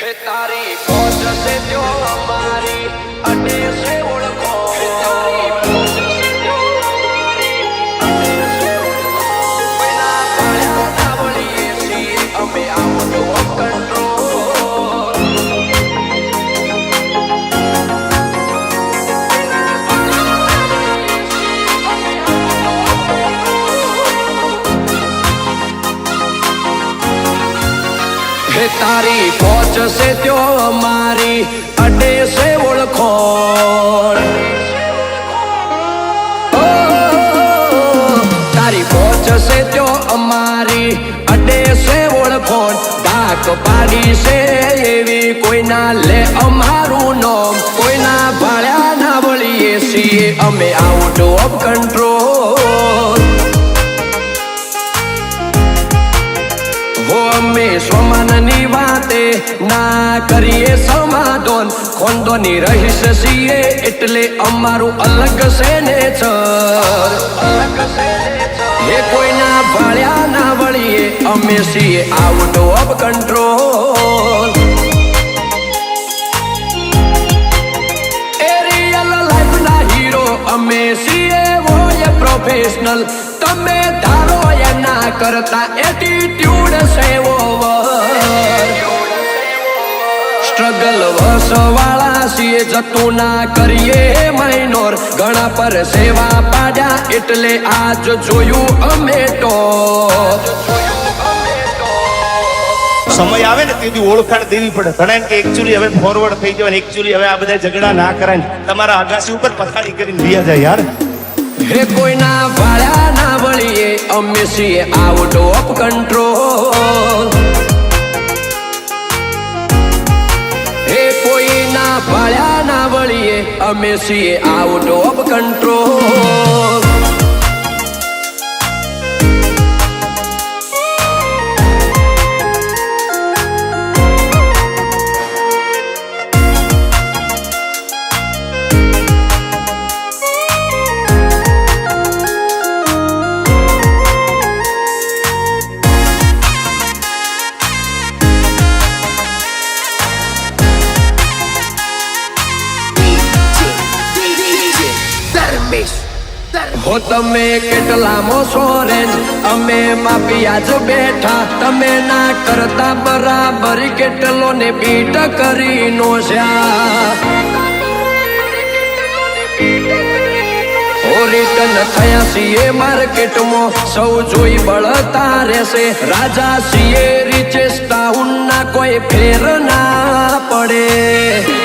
હે તારી પહોંચ છે ત્યો અમારી અડે છે ઓળખો તારી પહોંચ છે ત્યો અમારી અડે છે ઓળખો કોઈના પાયા ના વળીએ છીએ અમે આઉટ ઓફ કંટ્રોલ હે તારી પહોંચ છે ત્યો અમારી અડે સે ઓળખોણ તારી પહોંચશે ત્યો અમારી અડે સે ઓળખોણ ડાક પાડી છે એવી કોઈના સમાધાન ખોંદોની રહીશ સીએ એટલે અમારું અલગ છે ને એ કોઈના ભાળ્યા ના વળીએ, અમે સીએ આઉટ ઓફ કંટ્રોલ અમે સીએ હોય પ્રોફેશનલ તમે ધારો એના કરતા એટીટ્યુડ સેવો. સ્ટ્રગલ વસવાળા છીએ જતું ના કરીએ માઇનોર ઘણા પર સેવા પાડ્યા એટલે આજ જોયું અમે તો. સમય આવે ને તેથી ઓળખાણ દેવી પડે. ઘણા કે એકચ્યુઅલી હવે ફોરવર્ડ થઈ જવાય એકચ્યુઅલી હવે આ બધા ઝઘડા ના કરાય તમારા આગાસી ઉપર પથારી કરીને વિયા જાય યાર. હે કોઈના વાળા ના વળીએ અમે છીએ આઉટ ઓફ કંટ્રોલ અમે છીએ આઉટ ઓફ કંટ્રોલ હો તમે કેટલા મોસો રેન્જ અમે માપિયા જ બેઠા. તમે ના કરતા બરાબર કેટલો ને બીટ કરી નો રિટર્ન થયા છીએ માર્કેટમાં. સૌ જોઈ બળતા રહેશે. રાજા સીએ રીચેસ ટાઉન કોઈ ફેર ના પડે.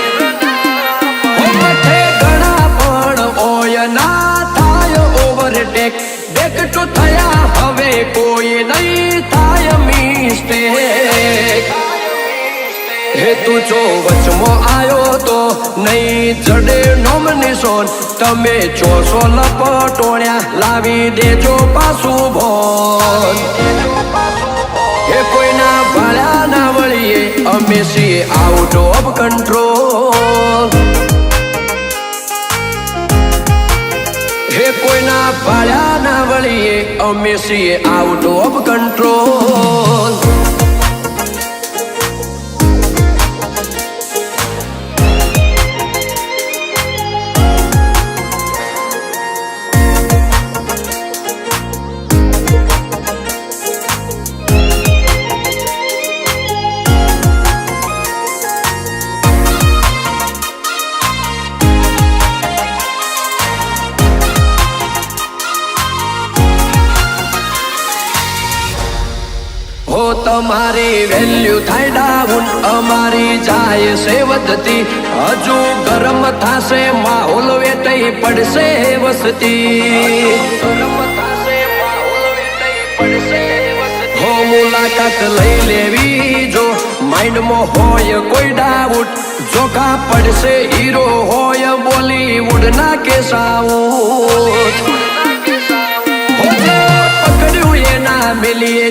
ઓવરટેક થયા, હવે કોઈ નહીં થાય મિસ્ટેક. હે તું જો વચમો આવ્યો તો નહીં જડે નોમનિશોન તમે ચોસો લપટોણ્યા, લાવી દેજો પાછું ભોન. હે કોઈના ભાળ્યા ના વળીએ, અમે સી આઉટ ઓફ કંટ્રોલ અમે છીએ આઉટ ઓફ કંટ્રોલ હો, તમારી વેલ્યુ થાય ડાઉન, અમારી જાય છે વધતી. હજુ ગરમ થાશે, માહોલ વેટઈ પડશે વસતી. હો, મુલાકાત લઈ લેવી જો માઇન્ડમાં હોય કોઈ ડાઉટ. જોખા પડશે, હીરો હોય બોલીવુડ ના કેસાઉટ પકડ્યું એના મિલીએ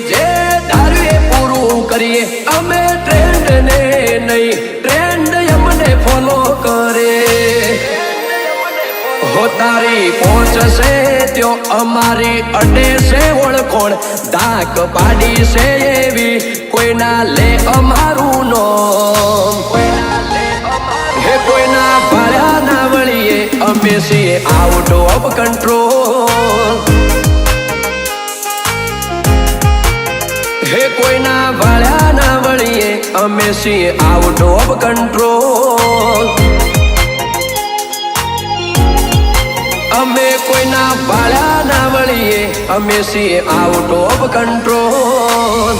કરીએ. અમે ટ્રેન્ડ ને નહીં, ટ્રેન્ડ અમને ફોલો કરે. હો પહોંચશે ત્યો અમારી અડે છે ઓળખોણ ડાક પાડી છે એવી. કોઈના લે અમારું નો હે કોઈના ભાળ્યા ના વળીએ, અમે છીએ આઉટ ઓફ કંટ્રોલ અમે છીએ આઉટ ઓફ કંટ્રોલ અમે કોઈના પાળ્યા ના વળીએ, અમે છીએ આઉટ ઓફ કંટ્રોલ